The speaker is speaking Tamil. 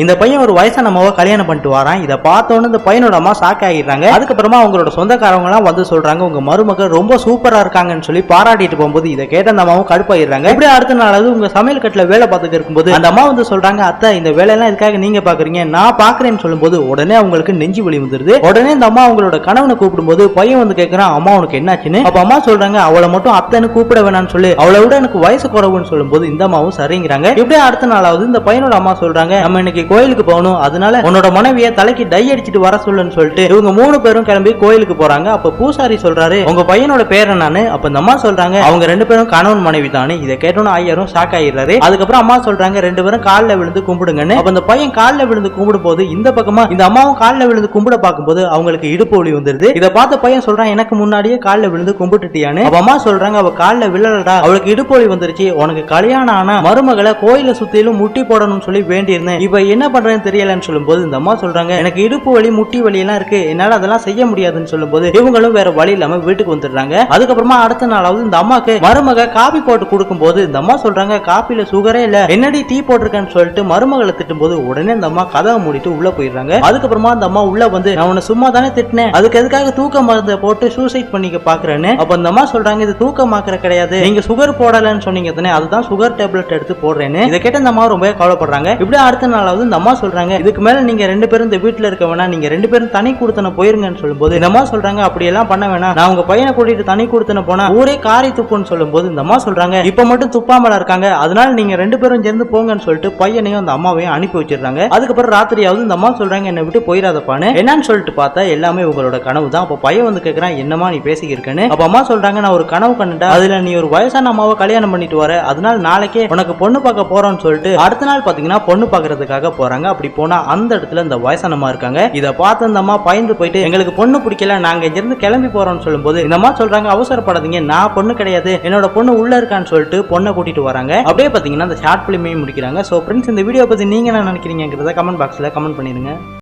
இந்த பையன் ஒரு வயசான அம்மாவை கல்யாணம் பண்ணிட்டு வரான். இதை பார்த்தோன்னு இந்த பையனோட அம்மா ஷாக் ஆகிடுறாங்க. அதுக்கப்புறமா அவங்களோட சொந்தக்காரவங்க எல்லாம் வந்து சொல்றாங்க உங்க மருமகள் ரொம்ப சூப்பரா இருக்காங்கன்னு சொல்லி பாராட்டிட்டு போகும்போது இதை கேட்ட அந்த அம்மாவும் கடுப்பாயிடுறாங்க. இப்படி அடுத்த நாளாவது உங்க சமையல் கட்டில வேலை பார்த்துட்டு இருக்கும்போது அந்த அம்மா வந்து சொல்றாங்க அத்தை இந்த வேலையெல்லாம் இதுக்காக நீங்க பாக்குறீங்க நான் பாக்குறேன்னு சொல்லும்போது உடனே அவங்களுக்கு நெஞ்சு வலி வந்துருது. உடனே இந்த அம்மா அவங்களோட கணவனை கூப்பிடும்போது பையன் வந்து கேட்கறான் அம்மா உனக்கு என்னாச்சுன்னு? அப்ப அம்மா சொல்றாங்க அவளை மட்டும் அத்தைன்னு கூப்பிட வேணாம்னு சொல்லி. அவளை விட எனக்கு வயசு குறவுன்னு சொல்லும்போது இந்த அம்மாவும் சரிங்கிறாங்க. இப்படியே அடுத்த நாளாவது இந்த பையனோட அம்மா சொல்றாங்க நம்ம இன்னைக்கு கோயிலுக்கு போகணும் அதனால உன்னோட மனைவிய தலைக்கு டை அடிச்சிட்டு வர சொல்லுன்னு சொல்லிட்டு இவங்க மூணு பேரும் கிளம்பி கோயிலுக்கு போறாங்க. அப்ப பூசாரி சொல்றாரு உங்க பையனோட பேர் என்னன்னு? அப்ப இந்த அம்மா சொல்றாங்க அவங்க ரெண்டு பேரும் கணவன் மனைவி தானே. இதை கேட்டோன்னு ஐயரும் ஷாக் ஆயிடுறாரு. அதுக்கப்புறம் அம்மா சொல்றாங்க ரெண்டு பேரும் காலில் விழுந்து கும்பிடுங்கன்னு. அப்ப இந்த பையன் காலில் விழுந்து கும்பிடும் போது இந்த பக்கமா இந்த அம்மாவும் காலில் விழுந்து கும்பிட பார்க்கும்போது அவங்களுக்கு இடுப்பு ஒளி வந்துருது. இதை பார்த்த பையன் சொல்றான் எனக்கு முன்னாடியே காலில் விழுந்து கும்பிட்டுட்டியான்னு. அப்ப அம்மா சொல்றாங்க அவ காலில் விழலடா அவளுக்கு இடுப்பு வலி வந்துருச்சு. உனக்கு கல்யாணம் ஆனா மருமகளை கோயில சுத்திலும் முட்டி போடணும்னு சொல்லி வேண்டியிருந்தேன். இப்ப என்ன பண்றேன்னு தெரியலன்னு சொல்லும்போது இந்த அம்மா சொல்றாங்க எனக்கு இடுப்பு வலி முட்டி வலி எல்லாம் இருக்கு. என்னால அதெல்லாம் செய்ய முடியாதுன்னு சொல்லும்போது இவங்களும் வேற வழி இல்லாம வீட்டுக்கு வந்துடுறாங்க. அதுக்கப்புறமா அடுத்த நாளாவது இந்த அம்மாக்கு மருமக காபி போட்டு கொடுக்கும் போது இந்த அம்மா சொல்றாங்க காபில சுகரே இல்ல. என்னடி டீ போட்டிருக்கேன்னு சொல்லிட்டு மருமகளை திட்டும்போது உடனே இந்த அம்மா கதவை மூடிட்டு உள்ள போயிடுறாங்க. அதுக்கப்புறமா அந்த அம்மா உள்ள வந்து நான் உன்னை சும்மா தானே திட்டினேன். அதுக்கு எதுக்காக தூக்க மருந்தை போட்டு சூசைட் பண்ணிக்க பாக்குறேன்னு? அப்ப இந்த அம்மா சொல்றாங்க இது தூக்கமாக்குற கிடையாது. நீங்க சுகர் போடலன்னு சொன்னீங்க தானே அதுதான் சுகர் டேப்லெட் எடுத்து போடுறேன்னு. இதை கேட்ட இந்த அம்மா ரொம்ப கவலைப்படுறாங்க. இப்படி அடுத்த நாளாவது இந்த அம்மா சொல்றாங்க இதுக்கு மேல நீங்க ரெண்டு பேரும் இந்த வீட்டுல இருக்க வேணாம் நீங்க ரெண்டு பேரும் தனி கொடுத்தன போயிருங்கன்னு சொல்லும்போது இந்த அம்மா சொல்றாங்க அப்படி எல்லாம் பண்ண வேணாம். நான் உங்க பையனை கூட்டிட்டு தனி கொடுத்தன போனா ஊரே காரி துப்புன்னு சொல்லும்போது இந்த அம்மா சொல்றாங்க இப்ப மட்டும் துப்பாமல இருக்காங்க. அதனால நீங்க ரெண்டு பேரும் சேர்ந்து போங்கன்னு சொல்லிட்டு பையனையும் அந்த அம்மாவையும் அனுப்பி வச்சிடுறாங்க. அதுக்கப்புறம் ராத்திரியாவது இந்த அம்மா சொல்றாங்க என்னை விட்டு போயிடாதப்பான்னு. என்னன்னு சொல்லிட்டு பார்த்தா எல்லாமே உங்களோட கனவு தான். அப்ப பையன் வந்து கேக்குறான் என்னமா நீ பேசிக்கிருக்கேன்னு? அப்ப அம்மா சொல்றாங்க நான் ஒரு கனவு கண்டுட்டா அதுல நீ ஒரு வயசான அம்மாவை கல்யாணம் பண்ணிட்டு வர. அதனால நாளைக்கே உனக்கு பொண்ணு பார்க்க போறோம்னு சொல்லிட்டு அடுத்த நாள் பாத்தீங்கன்னா பொண்ணு பாக்குறதுக்காக போறாங்க. அப்படி போனா அந்த இடத்துல இந்த வயசான அம்மா இருக்காங்க. இதை பார்த்து அந்த அம்மா பயந்து போயிட்டு எங்களுக்கு பொண்ணு பிடிக்கல நாங்க இங்க இருந்து கிளம்பி போறோம்னு சொல்லும்போது இந்த அம்மா சொல்றாங்க அவசரப்படாதீங்க நான் பொண்ணு கிடையாது. என்னோட பொண்ணு உள்ள இருக்கான்னு சொல்லிட்டு பொண்ணை கூட்டிட்டு வராங்க. அப்படியே பாத்தீங்கன்னா அந்த ஷார்ட் பிலிமையும் முடிக்கிறாங்க. சோ ஃப்ரெண்ட்ஸ் இந்த வீடியோ பத்தி நீங்க என்ன நினைக்கிறீங்கிறத கமெண்ட் பாக்ஸ்ல கமெண்ட் பண்ணிருங்க